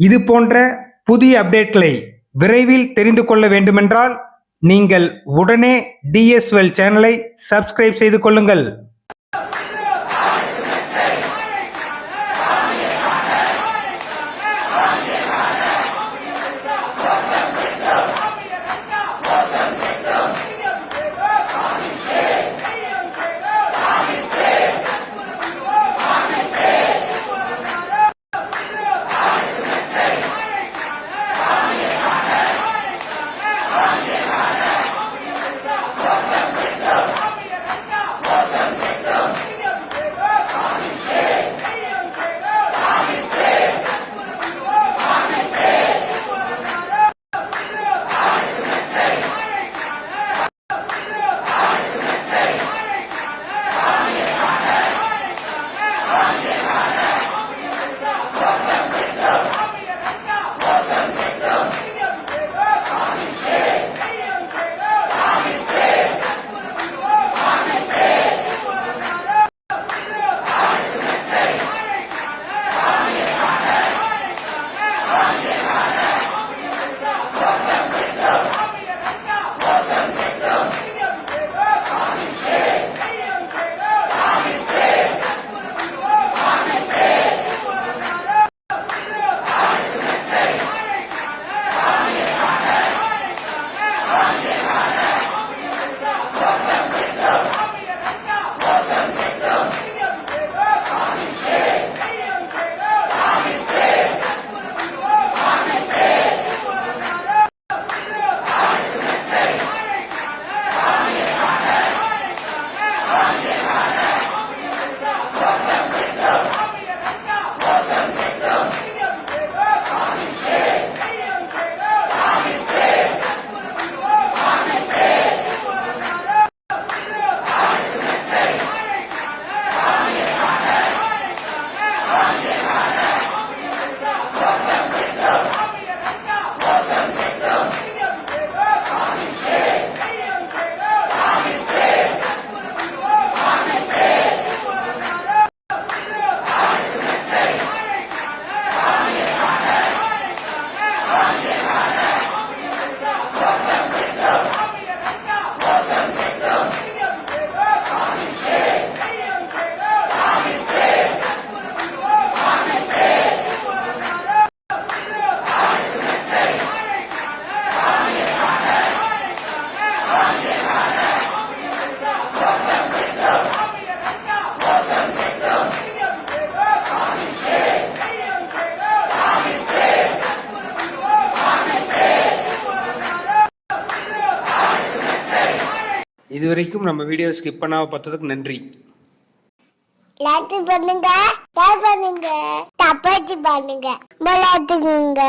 இது போன்ற புதிய அப்டேட்களை விரைவில் தெரிந்து கொள்ள வேண்டுமென்றால் நீங்கள் உடனே டிஎஸ்எல் சேனலை சப்ஸ்கிரைப் செய்து கொள்ளுங்கள். இது வரைக்கும் நம்ம வீடியோ ஸ்கிப் பண்ணாம பார்த்ததுக்கு நன்றி. லைக் பண்ணுங்க ஷேர் பண்ணுங்க தப்பாச்சு பண்ணுங்க விளையாட்டுக்குங்க